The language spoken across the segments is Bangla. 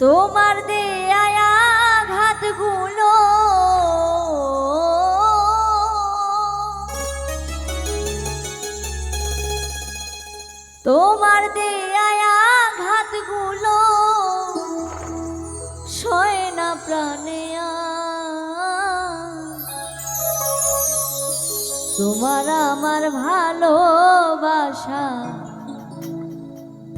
তোমার দেয়া ঘাতগুলো তোমার দেয়া ঘাতগুলো সয় না প্রাণে তোমার আমার ভালোবাসা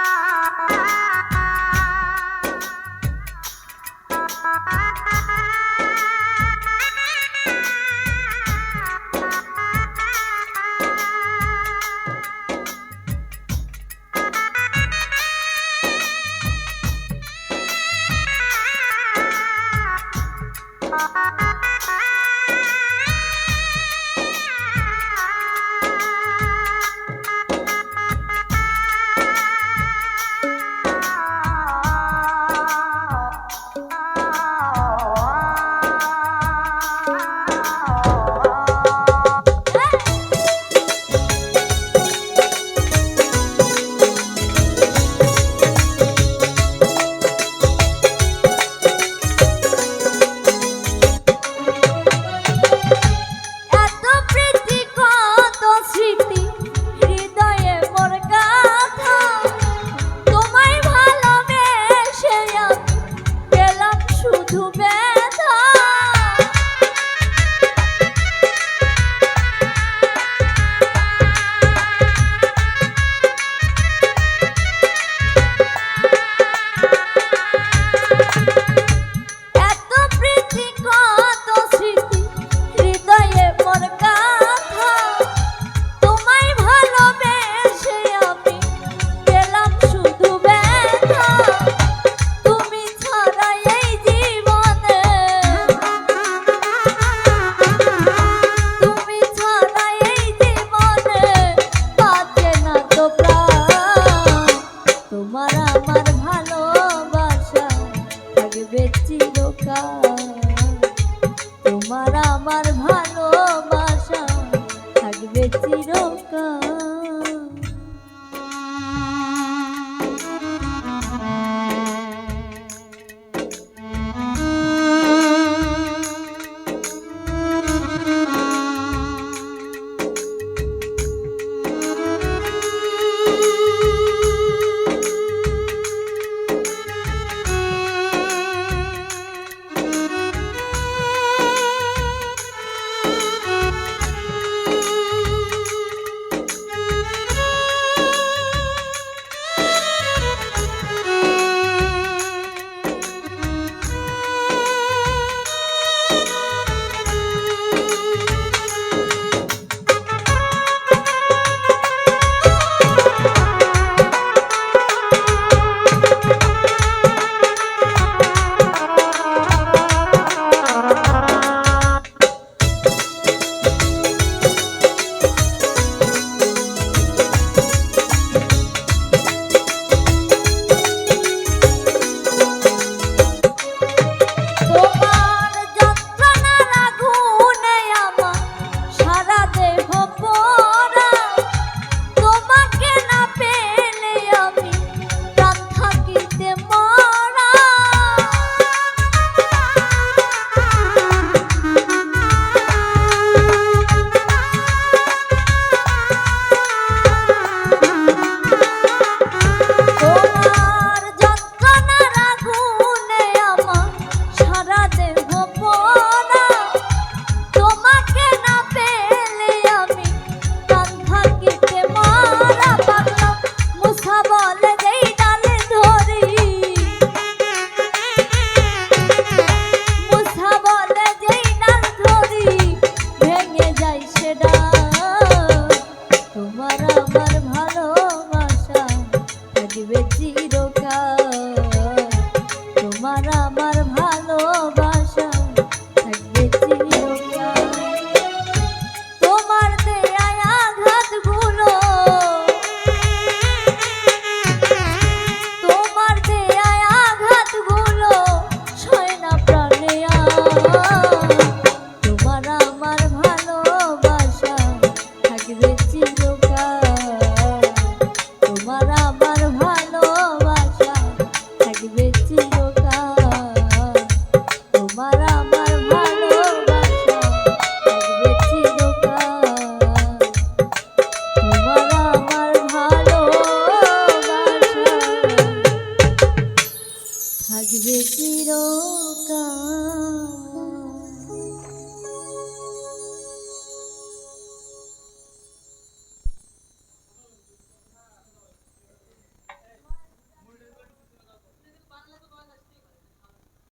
Ah. আমার ভালোবাসা থাকবে চিরকাল থাকবে চিরকাল।